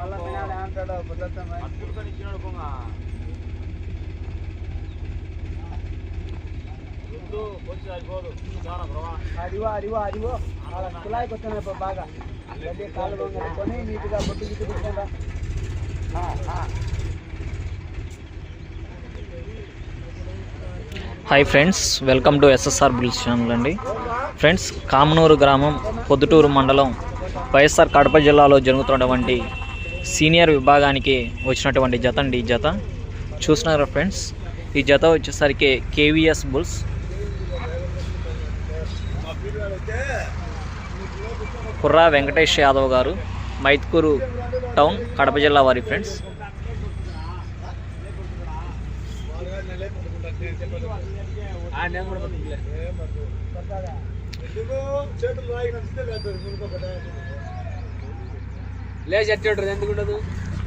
మళ్ళా అంటాడు అలా కులాయికి వస్తున్నాయి బాగా. గడ్డి కాళ్ళు నీట్గా బొట్టు గిట్టు hi friends welcome to SSR bulls channel అండి. ఫ్రెండ్స్ కామనూరు గ్రామం పొద్దుటూరు మండలం వైఎస్ఆర్ కడప జిల్లాలో జరుగుతున్నటువంటి సీనియర్ విభాగానికి వచ్చినటువంటి జత అండి ఈ జత. చూసినారా ఫ్రెండ్స్? ఈ జత వచ్చేసరికి KVS bulls. Kurra Venkatesh Yadav garu Mydukur town Kadapa జిల్లా వారి ఫ్రెండ్స్. లేచి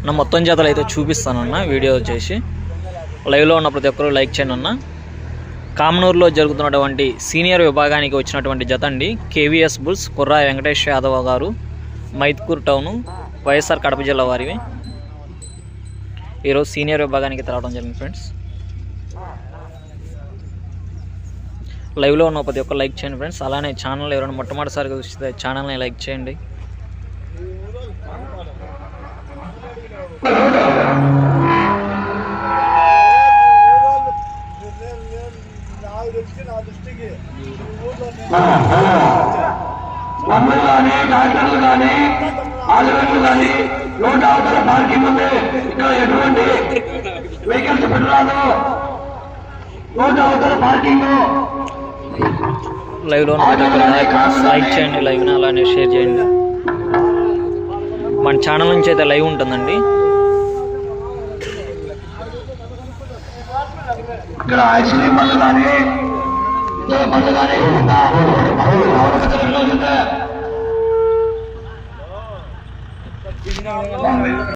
నా మొత్తం జతలు అయితే చూపిస్తానన్న వీడియో చేసి. లైవ్లో ఉన్న ప్రతి ఒక్కరూ లైక్ చేయండి అన్న. కామనూరులో జరుగుతున్నటువంటి సీనియర్ విభాగానికి వచ్చినటువంటి జత అండి. KVS bulls Kurra Venkatesh Yadav garu Mydukur town YSR Kadapa జిల్లా వారివి. ఈరోజు సీనియర్ విభాగానికి తెరవడం జరిగింది ఫ్రెండ్స్. లైవ్లో ఉన్న ప్రతి ఒక్కరు లైక్ చేయండి ఫ్రెండ్స్. అలానే ఛానల్ ఎవరైనా మొట్టమొదటిసారిగా చూస్తే ఛానల్ని లైక్ చేయండి. మమ్మల్ని కానీ డాక్టర్లు కానీ ఆదివాసులు కానీ రోడ్డు అవతల పార్కింగ్ ఉంది ఇక్కడ ఎటువంటి వెహికల్స్ పెట్టరాదు. రోడ్డు అవతల పార్కింగ్ ప్రతి ఒక్కరు లైక్ చేయండి లైవ్ని అలానే షేర్ చేయండి. మన ఛానల్ నుంచి అయితే లైవ్ ఉంటుందండి. ఇక్కడ 너 먼저 다니고 있다. 바로 나오는 것도 들어오는데.